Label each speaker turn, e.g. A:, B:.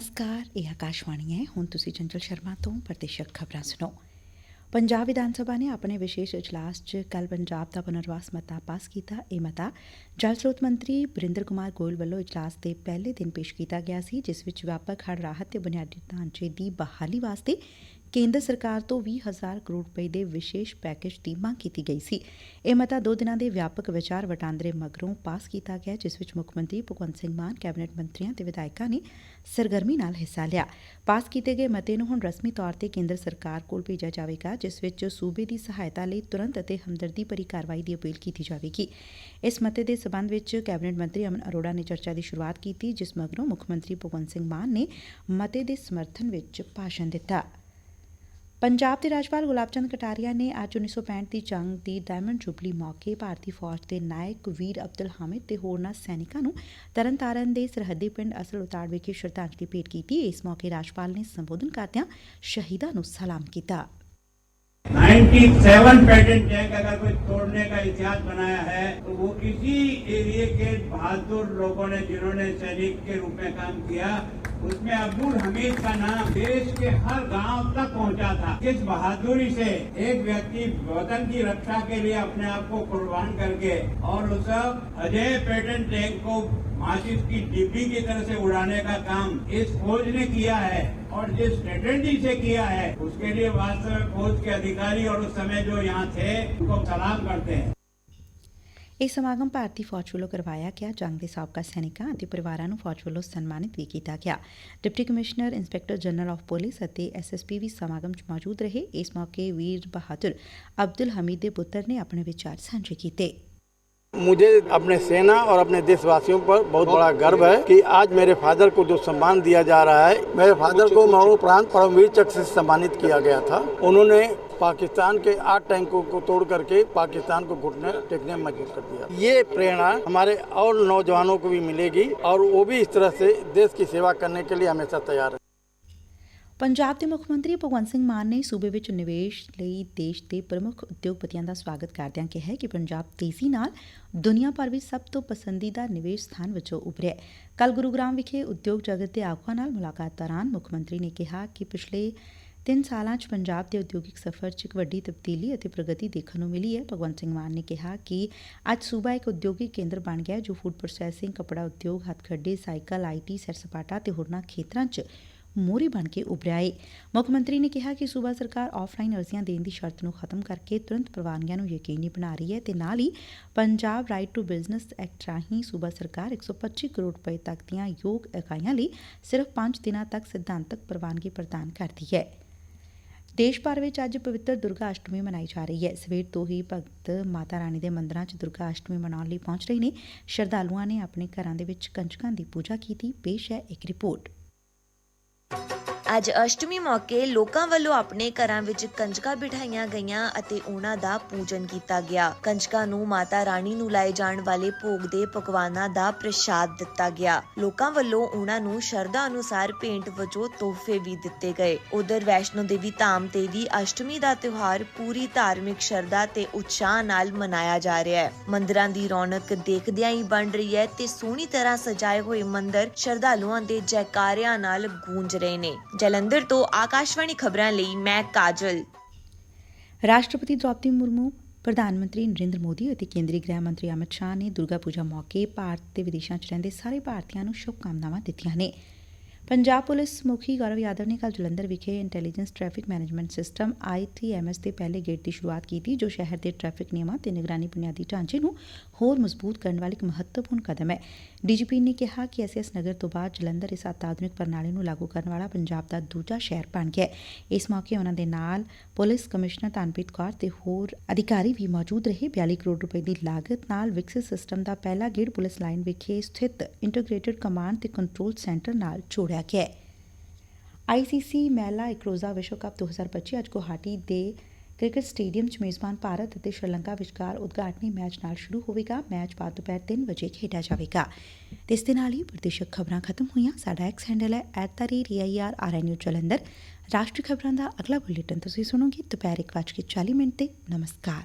A: ਨਮਸਕਾਰ, ਇਹ ਆਕਾਸ਼ਵਾਣੀ ਹੈ। ਹੁਣ ਤੁਸੀਂ ਚੰਚਲ ਸ਼ਰਮਾ ਤੋਂ ਪ੍ਰਤੀਸ਼ਤ ਖਬਰਾਂ ਸੁਣੋ। ਪੰਜਾਬ ਵਿਧਾਨ ਸਭਾ ਨੇ ਆਪਣੇ ਵਿਸ਼ੇਸ਼ ਇਜਲਾਸ 'ਚ ਕੱਲ ਪੰਜਾਬ ਦਾ ਪੁਨਰਵਾਸ ਮਤਾ ਪਾਸ ਕੀਤਾ। ਇਹ ਮਤਾ ਜਲ ਸਰੋਤ ਮੰਤਰੀ ਬਰਿੰਦਰ ਕੁਮਾਰ ਗੋਇਲ ਵੱਲੋਂ ਇਜਲਾਸ ਦੇ ਪਹਿਲੇ ਦਿਨ ਪੇਸ਼ ਕੀਤਾ ਗਿਆ ਸੀ, ਜਿਸ ਵਿੱਚ ਵਿਆਪਕ ਹੜ ਰਾਹਤ ਤੇ ਬੁਨਿਆਦੀ ਢਾਂਚੇ ਦੀ ਬਹਾਲੀ ਵਾਸਤੇ ਕੇਂਦਰ ਸਰਕਾਰ ਤੋਂ 20000 ਕਰੋੜ ਰੁਪਏ ਦੇ ਵਿਸ਼ੇਸ਼ ਪੈਕੇਜ ਦੀ ਮੰਗ ਕੀਤੀ ਗਈ ਸੀ। ਇਹ ਮਤਾ ਦੋ ਦਿਨਾਂ ਦੇ ਵਿਆਪਕ ਵਿਚਾਰ ਵਟਾਂਦਰੇ ਮਗਰੋਂ ਪਾਸ ਕੀਤਾ ਗਿਆ, ਜਿਸ ਵਿੱਚ ਮੁੱਖ ਮੰਤਰੀ ਭਗਵੰਤ ਸਿੰਘ ਮਾਨ, ਕੈਬਨਿਟ ਮੰਤਰੀਆਂ ਤੇ ਵਿਧਾਇਕਾਂ ਨੇ ਸਰਗਰਮੀ ਨਾਲ ਹਿੱਸਾ ਲਿਆ। ਪਾਸ ਕੀਤੇ ਗਏ ਮਤੇ ਨੂੰ ਹੁਣ ਰਸਮੀ ਤੌਰ ਤੇ ਕੇਂਦਰ ਸਰਕਾਰ ਕੋਲ ਭੇਜਿਆ ਜਾਵੇਗਾ, ਜਿਸ ਵਿੱਚ ਸੂਬੇ ਦੀ ਸਹਾਇਤਾ ਲਈ ਤੁਰੰਤ ਅਤੇ ਹਮਦਰਦੀ ਭਰੀ ਕਾਰਵਾਈ ਦੀ ਅਪੀਲ ਕੀਤੀ ਜਾਵੇਗੀ। ਇਸ ਮਤੇ ਦੇ ਸਬੰਧ ਵਿੱਚ ਕੈਬਨਿਟ ਮੰਤਰੀ ਅਮਨ ਅਰੋੜਾ ਨੇ ਚਰਚਾ ਦੀ ਸ਼ੁਰੂਆਤ ਕੀਤੀ, ਜਿਸ ਮਗਰੋਂ ਮੁੱਖ ਮੰਤਰੀ ਭਗਵੰਤ ਸਿੰਘ ਮਾਨ ਨੇ ਮਤੇ ਦੇ ਸਮਰਥਨ ਵਿੱਚ ਭਾਸ਼ਣ ਦਿੱਤਾ। ਪੰਜਾਬ ਦੇ ਰਾਜਪਾਲ ਗੁਲਾਬ ਚੰਦ ਕਟਾਰੀਆ ਨੇ ਅੱਜ 1965 ਦੀ ਜੰਗ ਦੀ ਡਾਇਮੰਡ ਜੁਬਲੀ ਮੌਕੇ ਭਾਰਤੀ ਫੌਜ ਦੇ ਨਾਇਕ ਵੀਰ ਅਬਦੁਲ ਹਾਮਿਦ ਤੇ ਹੋਰਨਾਂ ਸੈਨਿਕਾਂ ਨੂੰ ਤਰਨਤਾਰਨ ਦੇ ਸਰਹੱਦੀ ਪਿੰਡ ਅਸਲ ਉਤਾੜ ਵਿਖੇ ਸ਼ਰਧਾਂਜਲੀ ਭੇਟ ਕੀਤੀ। ਇਸ ਮੌਕੇ ਰਾਜਪਾਲ ਨੇ ਸੰਬੋਧਨ ਕਰਦਿਆਂ ਸ਼ਹੀਦਾਂ ਨੂੰ ਸਲਾਮ ਕੀਤਾ।
B: 97 पेटेंट टैंक अगर कोई तोड़ने का इतिहास बनाया है तो वो इसी एरिया के बहादुर लोगों ने, जिन्होंने सैनिक के रूप में काम किया, उसमें अब्दुल हमीद का नाम देश के हर गाँव तक पहुँचा था। किस बहादुरी से एक व्यक्ति वतन की रक्षा के लिए अपने आप को कुर्बान करके और उस अजय पेटेंट टैंक को माचिस की डिब्बी की तरह से उड़ाने का काम इस फौज ने किया है और जिस स्ट्रेटेजी से किया है, उसके लिए वास्तव में फौज के अधिकारी और उस समय जो यहाँ थे उनको सलाम करते हैं
A: ਇਹ ਸਮਾਗਮ ਭਾਰਤੀ ਫੌਜ ਵੱਲੋਂ ਕਰਵਾਇਆ ਗਿਆ ਜੰਗ ਦੇ ਸਾਬਕਾ ਸੈਨਿਕਾਂ ਅਤੇ ਪਰਿਵਾਰਾਂ ਨੂੰ ਫੌਜ ਵੱਲੋਂ ਸਨਮਾਨਿਤ ਵੀ ਕੀਤਾ ਗਿਆ deputy commissioner inspector general of police ਅਤੇ ਐਸਐਸਪੀ ਵੀ ਸਮਾਗਮ 'ਚ ਮੌਜੂਦ ਰਹੇ ਇਸ ਮੌਕੇ ਵੀਰ ਬਹਾਦਰ ਅਬਦੁਲ ਹਮੀਦ ਦੇ ਪੁੱਤਰ ਨੇ ਆਪਣੇ ਵਿਚਾਰ ਸਾਂਝੇ ਕੀਤੇ
C: मुझे अपने सेना और अपने देशवासियों पर बहुत बड़ा गर्व है कि आज मेरे फादर को जो सम्मान दिया जा रहा है मेरे फादर को मरणोपरांत परमवीर चक्र से सम्मानित किया गया था। उन्होंने पाकिस्तान के आठ टैंकों को तोड़ करके पाकिस्तान को घुटने टेकने में मजबूर कर दिया। ये प्रेरणा हमारे और नौजवानों को भी मिलेगी और वो भी इस तरह से देश की सेवा करने के लिए हमेशा तैयार है
A: ਪੰਜਾਬ ਦੇ ਮੁੱਖ ਮੰਤਰੀ ਭਗਵੰਤ ਸਿੰਘ ਮਾਨ ਨੇ ਸੂਬੇ ਵਿੱਚ ਨਿਵੇਸ਼ ਲਈ ਦੇਸ਼ ਦੇ ਪ੍ਰਮੁੱਖ ਉਦਯੋਗਪਤੀਆਂ ਦਾ ਸਵਾਗਤ ਕਰਦਿਆਂ ਕਿਹਾ ਕਿ ਪੰਜਾਬ ਤੇਜ਼ੀ ਨਾਲ ਦੁਨੀਆ ਭਰ ਵਿੱਚ ਸਭ ਤੋਂ ਪਸੰਦੀਦਾ ਨਿਵੇਸ਼ ਸਥਾਨ ਵਜੋਂ ਉਭਰਿਆ ਕੱਲ ਗੁਰੂਗ੍ਰਾਮ ਵਿਖੇ ਉਦਯੋਗ ਜਗਤ ਦੇ ਆਗੂਆਂ ਨਾਲ ਮੁਲਾਕਾਤ ਦੌਰਾਨ ਮੁੱਖ ਮੰਤਰੀ ਨੇ ਕਿਹਾ ਕਿ ਪਿਛਲੇ ਤਿੰਨ ਸਾਲਾਂ 'ਚ ਪੰਜਾਬ ਦੇ ਉਦਯੋਗਿਕ ਸਫ਼ਰ 'ਚ ਇੱਕ ਵੱਡੀ ਤਬਦੀਲੀ ਅਤੇ ਪ੍ਰਗਤੀ ਦੇਖਣ ਨੂੰ ਮਿਲੀ ਹੈ। ਭਗਵੰਤ ਸਿੰਘ ਮਾਨ ਨੇ ਕਿਹਾ ਕਿ ਅੱਜ ਸੂਬਾ ਇੱਕ ਉਦਯੋਗਿਕ ਕੇਂਦਰ ਬਣ ਗਿਆ ਜੋ ਫੂਡ ਪ੍ਰੋਸੈਸਿੰਗ ਕਪੜਾ ਉਦਯੋਗ ਹੱਥਖੱਡੇ ਸਾਈਕਲ ਆਈਟੀ ਸੈਰ ਸਪਾਟਾ ਤੇ ਹੋਰਨਾਂ ਖੇਤਰਾਂ 'ਚ ਮੋਹਰੀ ਬਣ ਕੇ ਉਭਰਿਆ ਏ। ਮੁੱਖ ਮੰਤਰੀ ਨੇ ਕਿਹਾ ਕਿ ਸੂਬਾ ਸਰਕਾਰ ਆਫਲਾਈਨ ਅਰਜ਼ੀਆਂ ਦੇਣ ਦੀ ਸ਼ਰਤ ਨੂੰ ਖਤਮ ਕਰਕੇ ਤੁਰੰਤ ਪ੍ਰਵਾਨਗੀਆਂ ਨੂੰ ਯਕੀਨੀ ਬਣਾ ਰਹੀ ਹੈ ਤੇ ਨਾਲ ਹੀ Punjab right to business act ਰਾਹੀਂ ਸੂਬਾ ਸਰਕਾਰ 125 ਕਰੋੜ ਰੁਪਏ ਤੱਕ ਦੀਆਂ ਯੋਗ ਇਕਾਈਆਂ ਲਈ ਸਿਰਫ 5 ਦਿਨਾਂ ਤੱਕ ਸਿਧਾਂਤਕ ਪ੍ਰਵਾਨਗੀ ਪ੍ਰਦਾਨ ਕਰਦੀ ਹੈ। ਦੇਸ਼ ਭਰ ਵਿੱਚ ਅੱਜ ਪਵਿੱਤਰ ਦੁਰਗਾ ਅਸ਼ਟਮੀ ਮਨਾਈ ਜਾ ਰਹੀ ਹੈ। ਸਵੇਰ ਤੋਂ ਹੀ ਭਗਤ ਮਾਤਾ ਰਾਣੀ ਦੇ ਮੰਦਰਾਂ 'ਚ ਦੁਰਗਾ ਅਸ਼ਟਮੀ ਮਨਾਉਣ ਲਈ ਪਹੁੰਚ ਰਹੇ ਨੇ। ਸ਼ਰਧਾਲੂਆਂ ਨੇ ਆਪਣੇ ਘਰਾਂ ਦੇ ਵਿੱਚ ਕੰਜਕਾਂ ਦੀ ਪੂਜਾ ਕੀਤੀ। ਪੇਸ਼ ਹੈ ਇੱਕ ਰਿਪੋਰਟ।
D: ਅੱਜ ਅਸ਼ਟਮੀ ਮੌਕੇ ਲੋਕਾਂ ਵੱਲੋਂ ਆਪਣੇ ਘਰਾਂ ਵਿੱਚ ਕੰਜਕਾਂ ਬਿਠਾਈਆਂ ਗਈਆਂ ਅਤੇ ਉਹਨਾਂ ਦਾ ਪੂਜਨ ਕੀਤਾ ਗਿਆ। ਕੰਜਕਾਂ ਨੂੰ ਮਾਤਾ ਰਾਣੀ ਨੂੰ ਲਾਏ ਜਾਣ ਵਾਲੇ ਭੋਗ ਦੇ ਪਕਵਾਨਾਂ ਦਾ ਪ੍ਰਸ਼ਾਦ ਦਿੱਤਾ ਗਿਆ। ਲੋਕਾਂ ਵੱਲੋਂ ਉਹਨਾਂ ਨੂੰ ਸ਼ਰਧਾ ਅਨੁਸਾਰ ਭੇਂਟ ਵਜੋਂ ਤੋਹਫੇ ਵੀ ਦਿੱਤੇ ਗਏ। ਉਧਰ ਵੈਸ਼ਨੋ ਦੇਵੀ ਧਾਮ ਤੇ ਵੀ ਅਸ਼ਟਮੀ ਦਾ ਤਿਉਹਾਰ ਪੂਰੀ ਧਾਰਮਿਕ ਸ਼ਰਧਾ ਤੇ ਉਤਸ਼ਾਹ ਨਾਲ ਮਨਾਇਆ ਜਾ ਰਿਹਾ ਹੈ। ਮੰਦਿਰਾਂ ਦੀ ਰੌਣਕ ਦੇਖਦਿਆਂ ਹੀ ਬਣ ਰਹੀ ਹੈ ਤੇ ਸੋਹਣੀ ਤਰ੍ਹਾਂ ਸਜਾਏ ਹੋਏ ਮੰਦਿਰ ਸ਼ਰਧਾਲੂਆਂ ਦੇ ਜੈਕਾਰਿਆਂ ਨਾਲ ਗੂੰਜ ਰਹੇ ਨੇ। ਜਲੰਧਰ ਤੋਂ ਆਕਾਸ਼ਵਾਣੀ ਖਬਰਾਂ ਲਈ ਮੈਂ ਕਾਜਲ।
A: ਰਾਸ਼ਟਰਪਤੀ ਦ੍ਰੌਪਦੀ ਮੁਰਮੂ, ਪ੍ਰਧਾਨ ਮੰਤਰੀ ਨਰਿੰਦਰ ਮੋਦੀ ਅਤੇ ਕੇਂਦਰੀ ਗ੍ਰਹਿ ਮੰਤਰੀ ਅਮਿਤ ਸ਼ਾਹ ਨੇ ਦੁਰਗਾ ਪੂਜਾ ਮੌਕੇ ਭਾਰਤ ਤੇ ਵਿਦੇਸ਼ਾਂ 'ਚ ਰਹਿੰਦੇ ਸਾਰੇ ਭਾਰਤੀਆਂ ਨੂੰ ਸ਼ੁਭਕਾਮਨਾਵਾਂ ਦਿੱਤੀਆਂ ਨੇ। ਪੰਜਾਬ ਪੁਲਿਸ ਮੁਖੀ ਗੌਰਵ ਯਾਦਵ ਨੇ ਕੱਲ ਜਲੰਧਰ ਵਿਖੇ intelligence traffic management system ITMS ਦੇ ਪਹਿਲੇ ਗੇੜ ਦੀ ਸ਼ੁਰੂਆਤ ਕੀਤੀ, ਜੋ ਸ਼ਹਿਰ ਦੇ ਟ੍ਰੈਫਿਕ ਨਿਯਮਾਂ ਤੇ ਨਿਗਰਾਨੀ ਬੁਨਿਆਦੀ ਢਾਂਚੇ ਨੂੰ ਹੋਰ ਮਜ਼ਬੂਤ ਕਰਨ ਵਾਲੀ ਇੱਕ ਮਹੱਤਵਪੂਰਨ ਕਦਮ ਹੈ। ਡੀਜੀਪੀ ਨੇ ਕਿਹਾ ਕਿ ਐਸਐਸ ਨਗਰ ਤੋਂ ਬਾਅਦ ਜਲੰਧਰ ਇਸ ਅਤਿਆਧੁਨਿਕ ਪ੍ਰਣਾਲੀ ਨੂੰ ਲਾਗੂ ਕਰਨ ਵਾਲਾ ਪੰਜਾਬ ਦਾ ਦੂਜਾ ਸ਼ਹਿਰ ਬਣ ਗਿਆ ਇਸ ਮੌਕੇ ਉਹਨਾਂ ਦੇ ਨਾਲ ਪੁਲਿਸ ਕਮਿਸ਼ਨਰ ਤਨਪ੍ਰੀਤ ਕੌਰ ਤੇ ਹੋਰ ਅਧਿਕਾਰੀ ਵੀ ਮੌਜੂਦ ਰਹੇ। 42 ਕਰੋੜ ਰੁਪਏ ਦੀ ਲਾਗਤ ਨਾਲ ਵਿਕਸਿਤ ਸਿਸਟਮ ਦਾ ਪਹਿਲਾ ਗੇੜ ਪੁਲਿਸ ਲਾਈਨ ਵਿਖੇ ਸਥਿਤ ਇੰਟੀਗ੍ਰੇਟਿਡ ਕਮਾਂਡ ਤੇ ਕੰਟਰੋਲ ਸੈਂਟਰ ਨਾਲ ਜੋੜ ਜੋੜਿਆ ਗਿਆ ਹੈ ਆਈਸੀਸੀ ਮਹਿਲਾ ਇੱਕ ਰੋਜ਼ਾ ਵਿਸ਼ਵ ਕੱਪ 2025 ਅੱਜ ਗੁਹਾਟੀ ਦੇ ਕ੍ਰਿਕਟ ਸਟੇਡੀਅਮ 'ਚ ਮੇਜ਼ਬਾਨ ਭਾਰਤ ਅਤੇ ਸ਼੍ਰੀਲੰਕਾ ਵਿਚਕਾਰ ਉਦਘਾਟਨੀ ਮੈਚ ਨਾਲ ਸ਼ੁਰੂ ਹੋਵੇਗਾ। ਮੈਚ ਬਾਅਦ ਦੁਪਹਿਰ 3 ਵਜੇ ਖੇਡਿਆ ਜਾਵੇਗਾ। ਤੇ ਇਸ ਦੇ ਨਾਲ ਹੀ ਪ੍ਰਦੇਸ਼ਕ ਖਬਰਾਂ ਖਤਮ ਹੋਈਆਂ। ਸਾਡਾ ਐਕਸ ਹੈਂਡਲ ਹੈ @reirrnu ਜਲੰਧਰ ਰਾਸ਼ਟਰੀ ਖਬਰਾਂ ਦਾ ਅਗਲਾ ਬੁਲੇਟਿਨ ਤੁਸੀਂ ਸੁਣੋਗੇ ਦੁਪਹਿਰ 1:40 ਮਿੰਟ ਤੇ। ਨਮਸਕਾਰ।